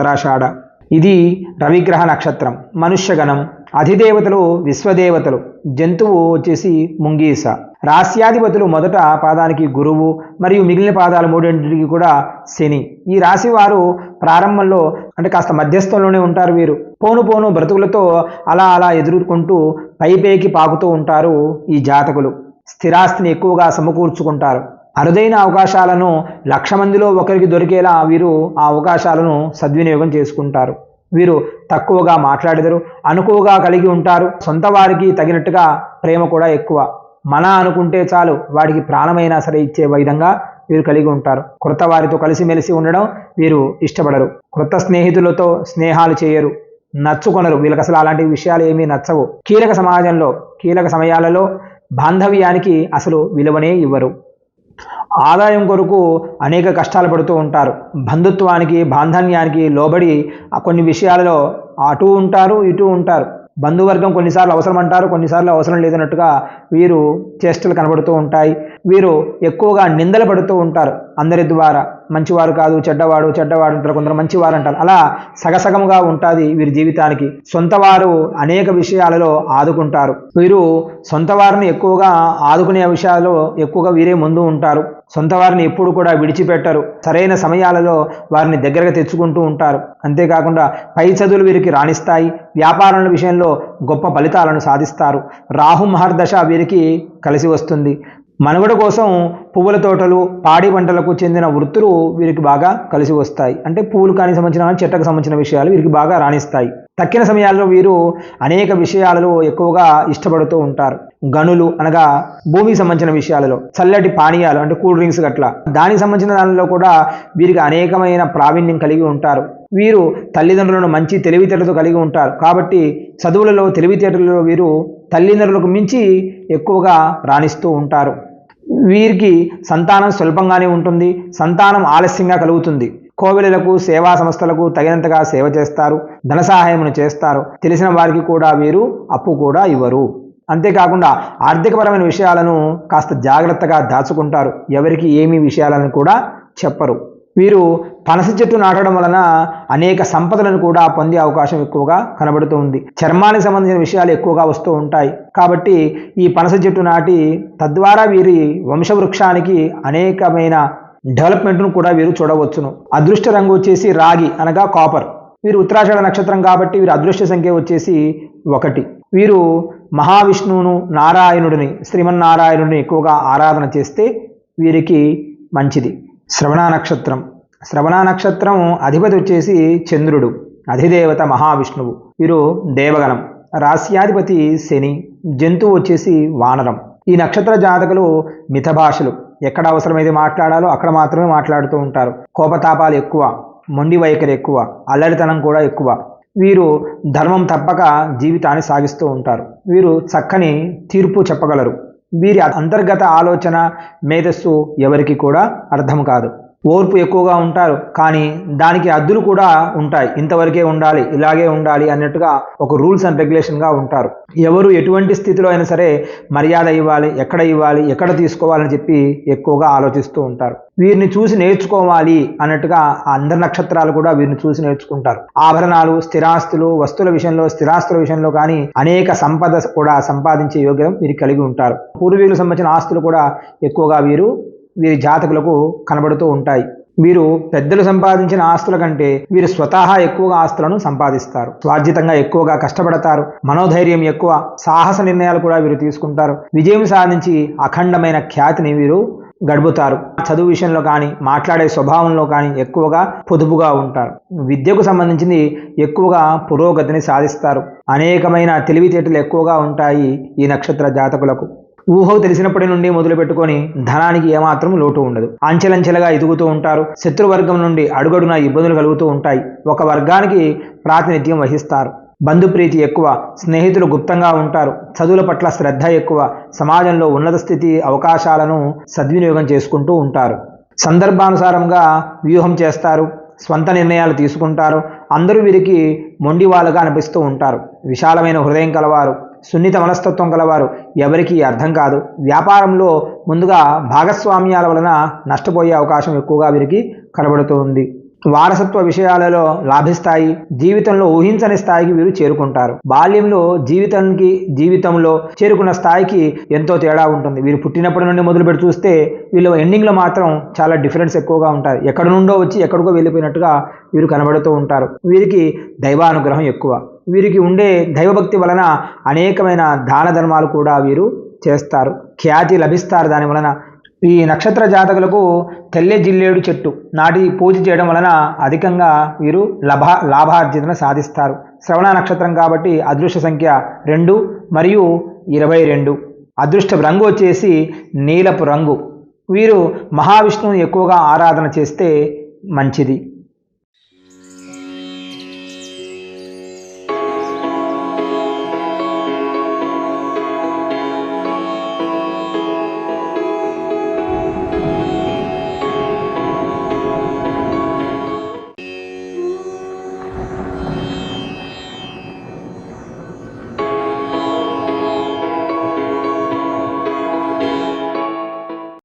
ఉత్తరాషాఢ ఇది రవిగ్రహ నక్షత్రం మనుష్యగణం అధిదేవతలు విశ్వదేవతలు జంతువు వచ్చేసి ముంగీస. రాస్యాధిపతులు మొదట పాదానికి గురువు మరియు మిగిలిన పాదాలు మూడింటికి కూడా శని. ఈ రాశి వారు ప్రారంభంలో అంటే కాస్త మధ్యస్థంలోనే ఉంటారు వీరు. పోను పోను బ్రతుకులతో అలా అలా ఎదుర్కొంటూ పైపైకి పాకుతూ ఉంటారు ఈ జాతకులు. స్థిరాస్తిని ఎక్కువగా సమకూర్చుకుంటారు. అరుదైన అవకాశాలను లక్ష మందిలో ఒకరికి దొరికేలా వీరు ఆ అవకాశాలను సద్వినియోగం చేసుకుంటారు. వీరు తక్కువగా మాట్లాడెదరు అనుకువగా కలిగి ఉంటారు. సొంత వారికి తగినట్టుగా ప్రేమ కూడా ఎక్కువ. మన అనుకుంటే చాలు వాడికి ప్రాణమైనా సరే ఇచ్చే విధంగా వీరు కలిగి ఉంటారు. క్రొత్త వారితో కలిసిమెలిసి ఉండడం వీరు ఇష్టపడరు. క్రొత్త స్నేహితులతో స్నేహాలు చేయరు. నచ్చుకొనరు. వీళ్ళకి అసలు అలాంటి విషయాలు ఏమీ నచ్చవు. కీలక సమాజంలో కీలక సమయాలలో బాంధవ్యానికి అసలు విలువనే ఇవ్వరు. ఆదాయం కొరకు అనేక కష్టాలు పడుతూ ఉంటారు. బంధుత్వానికి బాంధన్యానికి లోబడి కొన్ని విషయాలలో అటు ఉంటారు ఇటు ఉంటారు. బంధువర్గం కొన్నిసార్లు అవసరం అంటారు కొన్నిసార్లు అవసరం లేదన్నట్టుగా వీరు చేష్టలు కనబడుతూ ఉంటాయి. వీరు ఎక్కువగా నిందలు పడుతూ ఉంటారు అందరి ద్వారా. మంచివారు కాదు చెడ్డవాడు చెడ్డవాడు అంటారు కొందరు మంచివారు అంటారు. అలా సగసగముగా ఉంటుంది వీరి జీవితానికి. సొంత వారు అనేక విషయాలలో ఆదుకుంటారు. వీరు సొంత వారిని ఎక్కువగా ఆదుకునే విషయాల్లో ఎక్కువగా వీరే ముందు ఉంటారు. సొంత వారిని ఎప్పుడు కూడా విడిచిపెట్టరు. సరైన సమయాలలో వారిని దగ్గరగా తెచ్చుకుంటూ ఉంటారు. అంతేకాకుండా పై చదువులు వీరికి రాణిస్తాయి. వ్యాపారాల విషయంలో గొప్ప ఫలితాలను సాధిస్తారు. రాహు మహర్దశ వీరికి కలిసి వస్తుంది. మనుగడ కోసం పువ్వుల తోటలు పాడి పంటలకు చెందిన వృత్తులు వీరికి బాగా కలిసి వస్తాయి. అంటే పువ్వులు కానీ సంబంధించిన చెట్టకు సంబంధించిన విషయాలు వీరికి బాగా రాణిస్తాయి. తక్కిన సమయాల్లో వీరు అనేక విషయాలలో ఎక్కువగా ఇష్టపడుతూ ఉంటారు. గనులు అనగా భూమికి సంబంధించిన విషయాలలో చల్లటి పానీయాలు అంటే కూల్ డ్రింక్స్ గట్లా. దానికి సంబంధించిన దానిలో కూడా వీరికి అనేకమైన ప్రావీణ్యం కలిగి ఉంటారు. వీరు తల్లిదండ్రులను మంచి తెలివితేటలతో కలిగి ఉంటారు. కాబట్టి చదువులలో తెలివితేటలలో వీరు తల్లిదండ్రులకు మించి ఎక్కువగా రాణిస్తూ ఉంటారు. వీరికి సంతానం స్వల్పంగానే ఉంటుంది సంతానం ఆలస్యంగా కలుగుతుంది. కోవిలలకు సేవా సంస్థలకు తగినంతగా సేవ చేస్తారు ధన సహాయమును చేస్తారు. తెలిసిన వారికి కూడా వీరు అప్పు కూడా ఇవ్వరు. అంతేకాకుండా ఆర్థికపరమైన విషయాలను కాస్త జాగ్రత్తగా దాచుకుంటారు. ఎవరికి ఏమి విషయాలను కూడా చెప్పరు. వీరు పనస చెట్టు నాటడం వలన అనేక సంపదలను కూడా పొందే అవకాశం ఎక్కువగా కనబడుతూ ఉంది. చర్మానికి సంబంధించిన విషయాలు ఎక్కువగా వస్తూ ఉంటాయి. కాబట్టి ఈ పనస చెట్టు నాటి తద్వారా వీరి వంశవృక్షానికి అనేకమైన డెవలప్మెంట్ను కూడా వీరు చూడవచ్చును. అదృష్ట రంగు వచ్చేసి రాగి అనగా కాపర్. వీరు ఉత్తరాషాఢ నక్షత్రం కాబట్టి వీరి అదృష్ట సంఖ్య వచ్చేసి ఒకటి. వీరు మహావిష్ణువును నారాయణుడిని శ్రీమన్నారాయణుడిని ఎక్కువగా ఆరాధన చేస్తే వీరికి మంచిది. శ్రవణ నక్షత్రం. శ్రవణ నక్షత్రం అధిపతి వచ్చేసి చంద్రుడు అధిదేవత మహావిష్ణువు. వీరు దేవగణం. రాస్యాధిపతి శని జంతువు వచ్చేసి వానరం. ఈ నక్షత్ర జాతకులు మిత భాషలు ఎక్కడ అవసరమైతే మాట్లాడాలో అక్కడ మాత్రమే మాట్లాడుతూ ఉంటారు. కోపతాపాలు ఎక్కువ మొండి వైఖరి ఎక్కువ అల్లరితనం కూడా ఎక్కువ. వీరు ధర్మం తప్పక జీవితాన్ని సాగిస్తూ ఉంటారు. వీరు చక్కని తీర్పు చెప్పగలరు. వీరి అంతర్గత ఆలోచన మేధస్సు ఎవరికి కూడా అర్థం కాదు. ఓర్పు ఎక్కువగా ఉంటారు. కానీ దానికి అద్దులు కూడా ఉంటాయి. ఇంతవరకే ఉండాలి ఇలాగే ఉండాలి అన్నట్టుగా ఒక రూల్స్ అండ్ రెగ్యులేషన్గా ఉంటారు. ఎవరు ఎటువంటి స్థితిలో అయినా సరే మర్యాద ఇవ్వాలి ఎక్కడ ఇవ్వాలి ఎక్కడ తీసుకోవాలని చెప్పి ఎక్కువగా ఆలోచిస్తూ ఉంటారు. వీరిని చూసి నేర్చుకోవాలి అన్నట్టుగా అందరి నక్షత్రాలు కూడా వీరిని చూసి నేర్చుకుంటారు. ఆభరణాలు స్థిరాస్తులు వస్తువుల విషయంలో స్థిరాస్తుల విషయంలో కానీ అనేక సంపద కూడా సంపాదించే యోగ్యం వీరు కలిగి ఉంటారు. పూర్వీకులకు సంబంధించిన ఆస్తులు కూడా ఎక్కువగా వీరు వీరి జాతకులకు కనబడుతూ ఉంటాయి. వీరు పెద్దలు సంపాదించిన ఆస్తుల కంటే వీరు స్వతహా ఎక్కువగా ఆస్తులను సంపాదిస్తారు. స్వార్జితంగా ఎక్కువగా కష్టపడతారు. మనోధైర్యం ఎక్కువ సాహస నిర్ణయాలు కూడా వీరు తీసుకుంటారు. విజయం సాధించి అఖండమైన ఖ్యాతిని వీరు గడుపుతారు. చదువు విషయంలో కానీ మాట్లాడే స్వభావంలో కానీ ఎక్కువగా పొదుపుగా ఉంటారు. విద్యకు సంబంధించింది ఎక్కువగా పురోగతిని సాధిస్తారు. అనేకమైన తెలివితేటలు ఎక్కువగా ఉంటాయి ఈ నక్షత్ర జాతకులకు. ఊహ తెలిసినప్పటి నుండి మొదలు పెట్టుకొని ధనానికి ఏమాత్రం లోటు ఉండదు. అంచెలంచెలుగా ఎదుగుతూ ఉంటారు. శత్రువర్గం నుండి అడుగడున ఇబ్బందులు కలుగుతూ ఉంటాయి. ఒక వర్గానికి ప్రాతినిధ్యం వహిస్తారు. బంధుప్రీతి ఎక్కువ స్నేహితులు గుప్తంగా ఉంటారు. చదువుల పట్ల శ్రద్ధ ఎక్కువ సమాజంలో ఉన్నత స్థితి అవకాశాలను సద్వినియోగం చేసుకుంటూ ఉంటారు. సందర్భానుసారంగా వ్యూహం చేస్తారు. స్వంత నిర్ణయాలు తీసుకుంటారు. అందరూ వీరికి మొండివాళ్ళుగా అనిపిస్తూ ఉంటారు. విశాలమైన హృదయం కలవారు. సున్నిత మనస్తత్వం గలవారు ఎవరికీ అర్థం కాదు. వ్యాపారంలో ముందుగా భాగస్వామ్యాల వలన నష్టపోయే అవకాశం ఎక్కువగా వీరికి కనబడుతుంది. వారసత్వ విషయాలలో లాభిస్తాయి. జీవితంలో ఊహించని స్థాయికి వీరు చేరుకుంటారు. బాల్యంలో జీవితానికి జీవితంలో చేరుకున్న స్థాయికి ఎంతో తేడా ఉంటుంది. వీరు పుట్టినప్పటి నుండి మొదలు పెట్టి చూస్తే వీళ్ళు ఎండింగ్లో మాత్రం చాలా డిఫరెన్స్ ఎక్కువగా ఉంటాయి ఎక్కడ నుండో వచ్చి ఎక్కడికో వెళ్ళిపోయినట్టుగా వీరు కనబడుతూ ఉంటారు. వీరికి దైవానుగ్రహం ఎక్కువ. వీరికి ఉండే దైవభక్తి వలన అనేకమైన దాన ధర్మాలు కూడా వీరు చేస్తారు. ఖ్యాతి లభిస్తారు. దాని వలన ఈ నక్షత్ర జాతకులకు తెల్లె జిల్లేడు చెట్టు నాటి పూజ చేయడం వలన అధికంగా వీరు లభ లాభార్జితను సాధిస్తారు. శ్రవణ నక్షత్రం కాబట్టి అదృష్ట సంఖ్య రెండు మరియు ఇరవై రెండు. అదృష్ట రంగు వచ్చేసి నీలపు రంగు. వీరు మహావిష్ణువుని ఎక్కువగా ఆరాధన చేస్తే మంచిది.